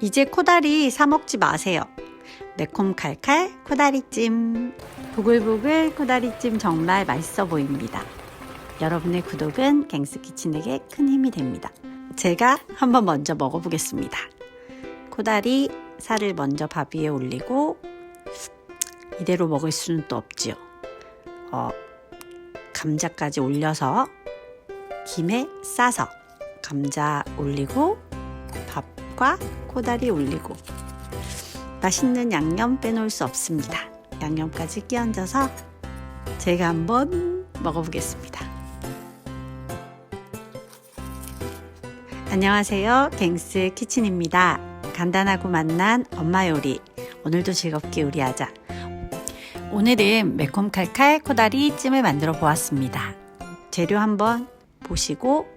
이제 코다리 사 먹지 마세요. 매콤 칼칼 코다리찜. 보글보글 코다리찜 정말 맛있어 보입니다. 여러분의 구독은 갱스 키친에게 큰 힘이 됩니다. 제가 한번 먼저 먹어보겠습니다. 코다리 살을 먼저 밥 위에 올리고 이대로 먹을 수는 또 없지요. 어, 감자까지 올려서 김에 싸서 감자 올리고 밥 과 코다리 올리고 맛있는 양념 빼놓을 수 없습니다. 양념까지 끼얹어서 제가 한번 먹어보겠습니다. 안녕하세요. 갱스 키친입니다. 간단하고 맛난 엄마 요리. 오늘도 즐겁게 요리하자. 오늘은 매콤 칼칼 코다리 찜을 만들어 보았습니다. 재료 한번 보시고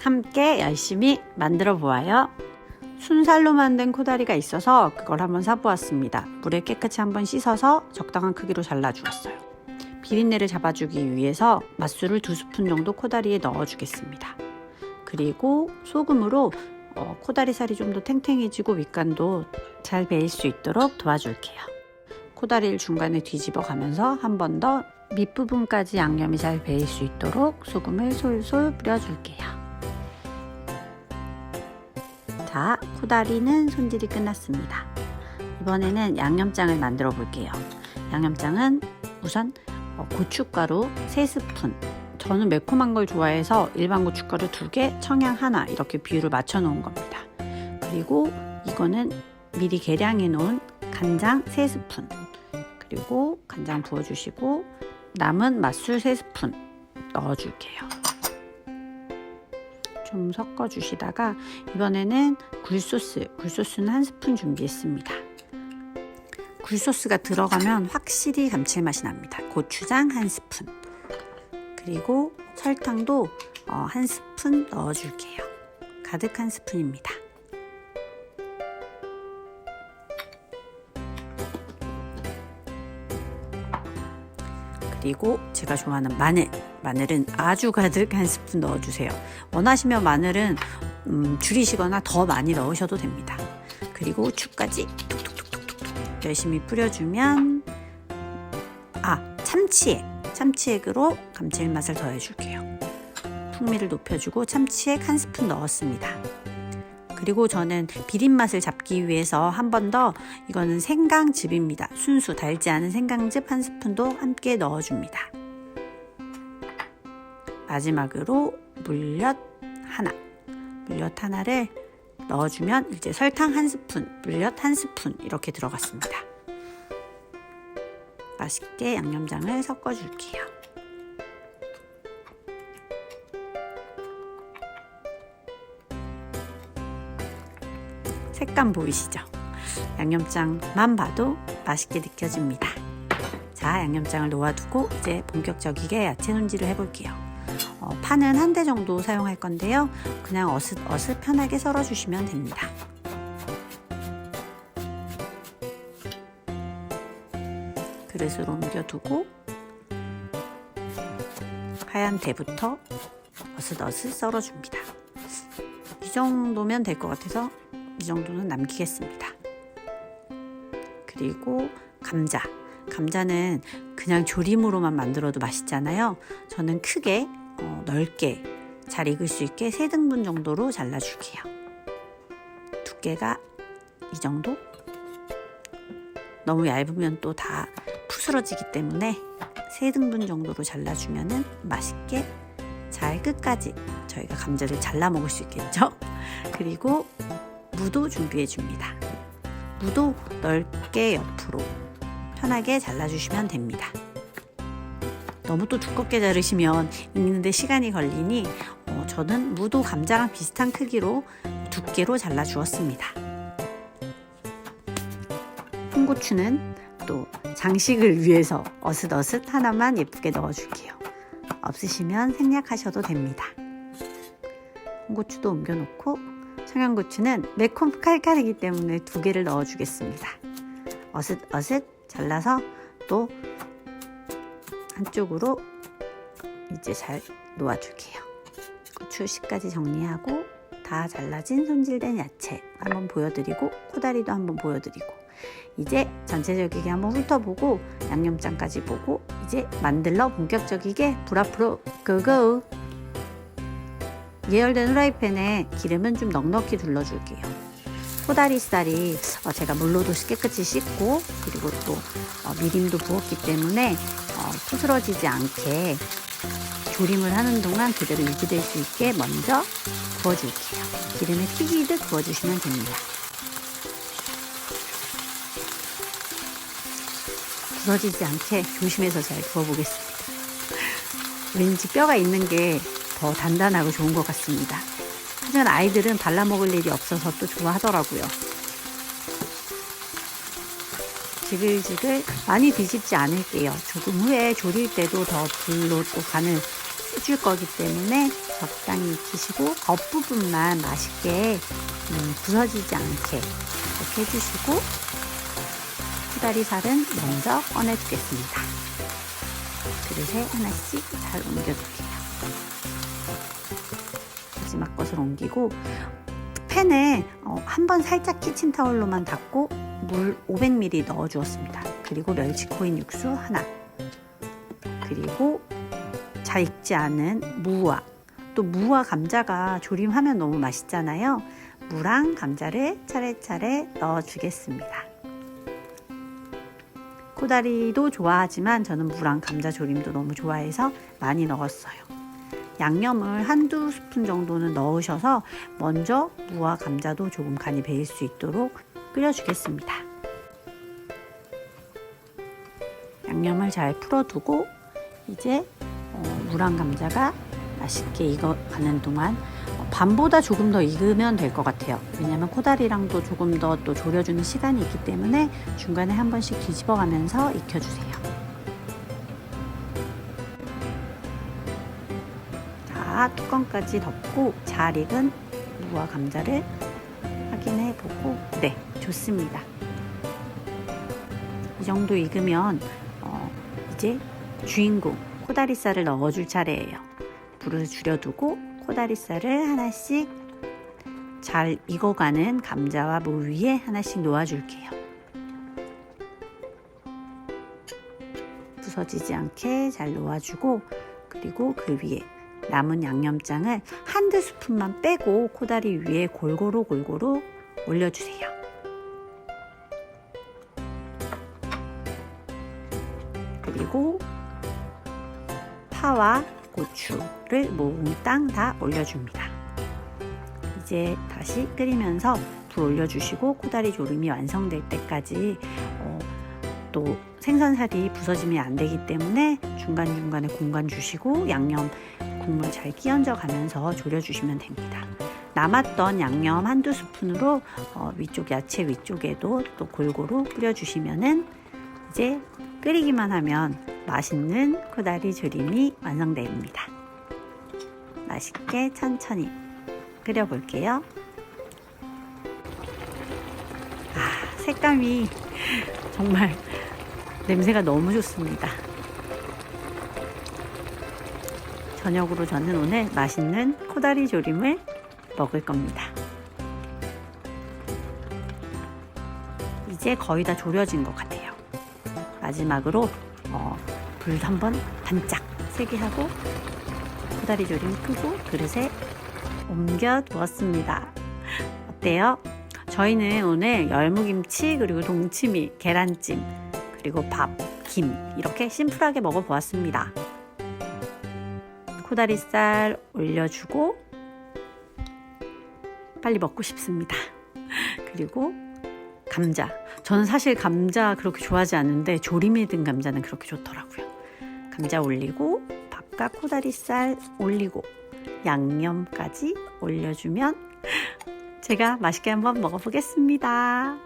함께 열심히 만들어 보아요. 순살로 만든 코다리가 있어서 그걸 한번 사보았습니다. 물에 깨끗이 한번 씻어서 적당한 크기로 잘라주었어요. 비린내를 잡아주기 위해서 맛술을 두 스푼 정도 코다리에 넣어주겠습니다. 그리고 소금으로 어, 코다리 살이 좀 더 탱탱해지고 밑간도 잘 배일 수 있도록 도와줄게요. 코다리를 중간에 뒤집어 가면서 한 번 더 밑부분까지 양념이 잘 배일 수 있도록 소금을 솔솔 뿌려줄게요. 자, 코다리는 손질이 끝났습니다. 이번에는 양념장을 만들어 볼게요. 양념장은 우선 어, 고춧가루 3스푼. 저는 매콤한 걸 좋아해서 일반 고춧가루 2개, 청양 하나 이렇게 비율을 맞춰 놓은 겁니다. 그리고 이거는 미리 계량해 놓은 간장 3스푼. 그리고 간장 부어주시고 남은 맛술 3스푼 넣어줄게요. 좀 섞어 주시다가 이번에는 굴소스, 굴소스는 한 스푼 준비했습니다. 굴소스가 들어가면 확실히 감칠맛이 납니다. 고추장 한 스푼, 그리고 설탕도 어, 한 스푼 넣어줄게요. 가득 한 스푼입니다. 그리고 제가 좋아하는 마늘. 마늘은 아주 가득 한 스푼 넣어주세요. 원하시면 마늘은 음, 줄이시거나 더 많이 넣으셔도 됩니다. 그리고 후추까지 톡톡톡톡톡 열심히 뿌려주면 아 참치액 참치액으로 감칠맛을 더해줄게요. 풍미를 높여주고 참치액 한 스푼 넣었습니다. 그리고 저는 비린 맛을 잡기 위해서 한 번 더 이거는 생강즙입니다. 순수 달지 않은 생강즙 한 스푼도 함께 넣어줍니다. 마지막으로 물엿 하나. 물엿 하나를 넣어주면 이제 설탕 한 스푼, 물엿 한 스푼 이렇게 들어갔습니다. 맛있게 양념장을 섞어줄게요. 색감 보이시죠? 양념장만 봐도 맛있게 느껴집니다. 자, 양념장을 놓아두고 이제 본격적이게 야채 손질을 해볼게요. 어, 파는 한 대 정도 사용할 건데요. 그냥 어슷어슷 편하게 썰어주시면 됩니다. 그릇으로 옮겨두고 하얀 대부터 어슷어슷 썰어줍니다. 이 정도면 될 것 같아서 이 정도는 남기겠습니다. 그리고 감자. 감자는 그냥 조림으로만 만들어도 맛있잖아요. 저는 크게 어, 넓게 잘 익을 수 있게 3등분 정도로 잘라줄게요. 두께가 이 정도? 너무 얇으면 또다 부스러지기 때문에 3등분 정도로 잘라주면 맛있게 잘 끝까지 저희가 감자를 잘라 먹을 수 있겠죠? 그리고 무도 준비해 줍니다. 무도 넓게 옆으로 편하게 잘라주시면 됩니다. 너무 또 두껍게 자르시면 익는데 시간이 걸리니 어, 저는 무도 감자랑 비슷한 크기로 두께로 잘라 주었습니다. 홍고추는 또 장식을 위해서 어슷어슷 하나만 예쁘게 넣어줄게요. 없으시면 생략하셔도 됩니다. 홍고추도 옮겨놓고 청양고추는 매콤 칼칼이기 때문에 두 개를 넣어주겠습니다. 어슷어슷 잘라서 또 한쪽으로 이제 잘 놓아줄게요. 고추 씨까지 정리하고 다 잘라진 손질된 야채 한번 보여드리고 코다리도 한번 보여드리고 이제 전체적이게 한번 훑어보고 양념장까지 보고 이제 만들러 본격적이게 불 앞으로 고고 예열된 후라이팬에 기름은 좀 넉넉히 둘러줄게요 코다리살이 어, 제가 물로도 깨끗이 씻고 그리고 또 어, 미림도 부었기 때문에 어, 부스러지지 않게 조림을 하는 동안 그대로 유지될 수 있게 먼저 구워줄게요. 기름에 튀기듯 구워주시면 됩니다. 부서지지 않게 조심해서 잘 구워보겠습니다. 왠지 뼈가 있는 게 더 단단하고 좋은 것 같습니다. 하지만 아이들은 발라먹을 일이 없어서 또 좋아하더라고요. 지글지글 많이 뒤집지 않을게요. 조금 후에 조릴 때도 더 불로 또 간을 해줄 거기 때문에 적당히 익히시고 겉부분만 맛있게 음, 부서지지 않게 이렇게 해주시고 코다리 살은 먼저 꺼내주겠습니다. 그릇에 하나씩 잘 옮겨줄게요. 것을 옮기고 팬에 어, 한번 살짝 키친타올로만 닦고 물 500ml 넣어 주었습니다. 그리고 멸치코인 육수 하나. 그리고 잘 익지 않은 무와 또 무와 감자가 조림하면 너무 맛있잖아요. 무랑 감자를 차례차례 넣어 주겠습니다. 코다리도 좋아하지만 저는 무랑 감자 조림도 너무 좋아해서 많이 넣었어요. 양념을 한두 스푼 정도는 넣으셔서 먼저 무와 감자도 조금 간이 배일 수 있도록 끓여주겠습니다. 양념을 잘 풀어두고 이제 어, 무랑 감자가 맛있게 익어가는 동안 어, 반보다 조금 더 익으면 될 것 같아요. 왜냐하면 코다리랑도 조금 더 또 졸여주는 시간이 있기 때문에 중간에 한 번씩 뒤집어가면서 익혀주세요. 자, 뚜껑까지 덮고 잘 익은 무와 감자를 확인해 보고 네, 좋습니다. 이 정도 익으면 어, 이제 주인공 코다리살을 넣어줄 차례예요. 불을 줄여두고 코다리살을 하나씩 잘 익어가는 감자와 무 위에 하나씩 놓아줄게요. 부서지지 않게 잘 놓아주고 그리고 그 위에 남은 양념장을 한두 스푼만 빼고 코다리 위에 골고루 골고루 올려주세요. 그리고 파와 고추를 몽땅 다 올려줍니다. 이제 다시 끓이면서 불 올려주시고 코다리 조림이 완성될 때까지 어, 또 생선살이 부서지면 안 되기 때문에 중간중간에 공간 주시고 양념 국물 잘 끼얹어 가면서 졸여주시면 됩니다. 남았던 양념 한두 스푼으로 어, 위쪽 야채 위쪽에도 또 골고루 뿌려주시면은 이제 끓이기만 하면 맛있는 코다리 조림이 완성됩니다. 맛있게 천천히 끓여볼게요. 아, 색감이 정말 냄새가 너무 좋습니다. 저녁으로 저는 오늘 맛있는 코다리 조림을 먹을 겁니다. 이제 거의 다 졸여진 것 같아요. 마지막으로 어, 불 한번 반짝 세게 하고 코다리 조림 끄고 그릇에 옮겨 두었습니다. 어때요? 저희는 오늘 열무김치 그리고 동치미, 계란찜 그리고 밥, 김 이렇게 심플하게 먹어보았습니다. 코다리살 올려주고 빨리 먹고 싶습니다. 그리고 감자. 저는 사실 감자 그렇게 좋아하지 않는데 조림에 든 감자는 그렇게 좋더라고요. 감자 올리고 밥과 코다리살 올리고 양념까지 올려주면 제가 맛있게 한번 먹어보겠습니다.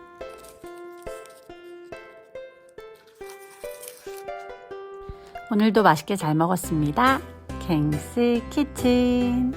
오늘도 맛있게 잘 먹었습니다. 갱스 키친.